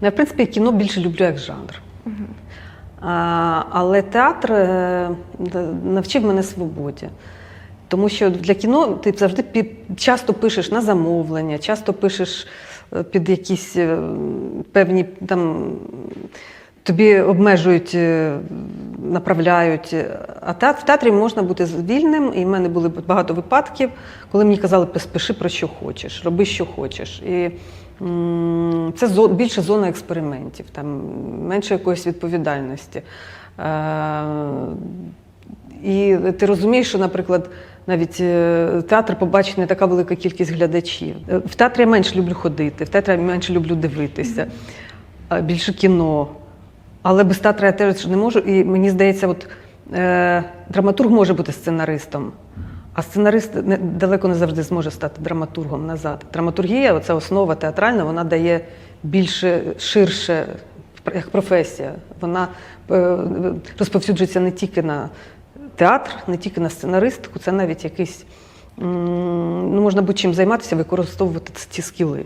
Ну, я, в принципі, кіно більше люблю як жанр. А, але театр е, навчив мене свободі. Тому що для кіно ти завжди під, часто пишеш на замовлення, часто пишеш е, під якісь е, певні там. Тобі обмежують, направляють. А так в театрі можна бути вільним, і в мене були багато випадків, коли мені казали, пиши про що хочеш, роби, що хочеш. І це більше зона експериментів, там менше якоїсь відповідальності. Е, і ти розумієш, що, наприклад, навіть е, театр побачить не така велика кількість глядачів. Е, В театрі я менше люблю ходити, в театрі я менше люблю дивитися, більше кіно. Але без театру я теж не можу. І мені здається, от е, драматург може бути сценаристом, а сценарист не, далеко не завжди зможе стати драматургом назад. Драматургія, оця основа театральна, вона дає більше, ширше, як професія. Вона е, розповсюджується не тільки на театр, не тільки на сценаристику, це навіть якийсь. Ну, можна будь-чим займатися, використовувати ці скіли.